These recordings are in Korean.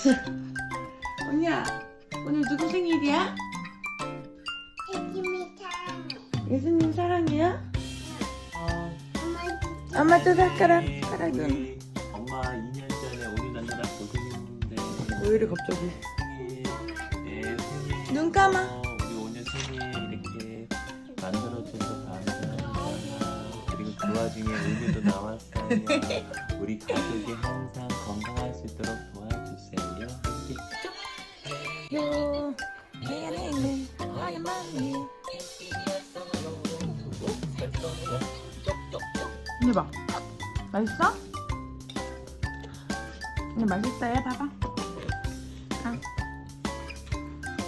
언니야, 오늘 누구 생일이야? 예수님 사랑해요? 어, 엄마 또 손가락, 손가락은. 우리 엄마 2년 전에 오류 난느라 고생했는데 왜 이래 갑자기? 생일, 네, 생일 눈 감아. 어, 우리 5년 생일 이렇게 만들어줘서 감사합니다 그리고 그 와중에 오류도 나왔어요 우리 가족이 항상 언니 봐. 맛있어? 언니 맛있어요? 봐봐. 아.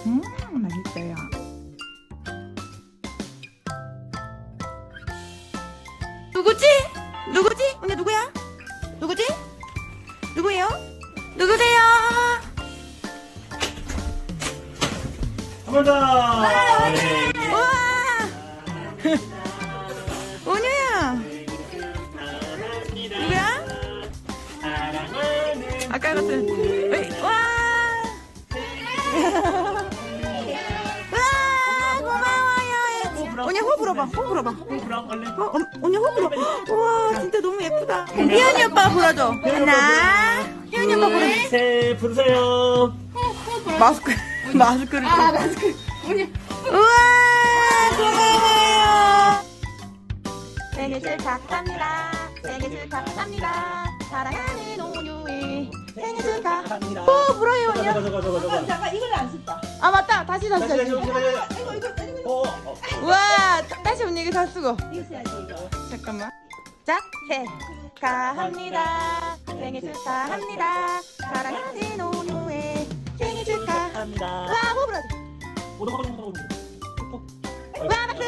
음, 맛있어요. 누구지? 더! 우와! 온유야! 누구야? 아까 같은. 와! 와, 고마워요. 언니 호 불어봐, 호 불어봐. 얼른 어, 엄- 언니 호 불어. 우와, 진짜 너무 예쁘다. 혜연이 오빠 불어줘. 하나. 혜연이 오빠 불어. 셋 부르세요 마스크, 마스크를. 아, 마스크. 우와, 고마워요. 생일 축하합니다. 생일 축하합니다. 사랑하는 온유의 생일 축하. 오, 불어요, 언니야. 저거 저거 잠깐 이걸 안 썼다. 아, 맞다. 다시 다시 다시 이거 이거 이거 어, 어. 우와, 다시 언니 이거 다 쓰고. 이거 써야지 이거. 잠깐만. 자, 축하합니다. 생일 축하합니다. 사랑하는 생일 축하. 합니다 와, 와, 박수.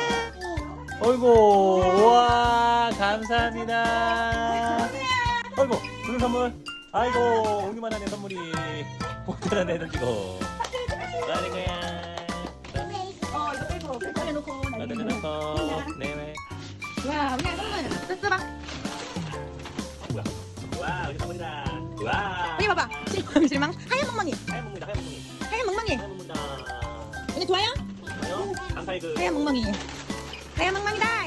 어이구 우와 감사합니다 어이구 무슨 선물 아이고 오기만 하네 선물이 복잡한 애들 지고 나는 거야 어 이거 빼고 빼고 놓고 나도 그렇고 네네 와, 그냥 선물. 뜯어 봐. 뭐야 와 우리 선물이다 와 언니 봐봐. 실망, 실망. 하얀 하얀 멍멍이. 하얀 멍멍이다.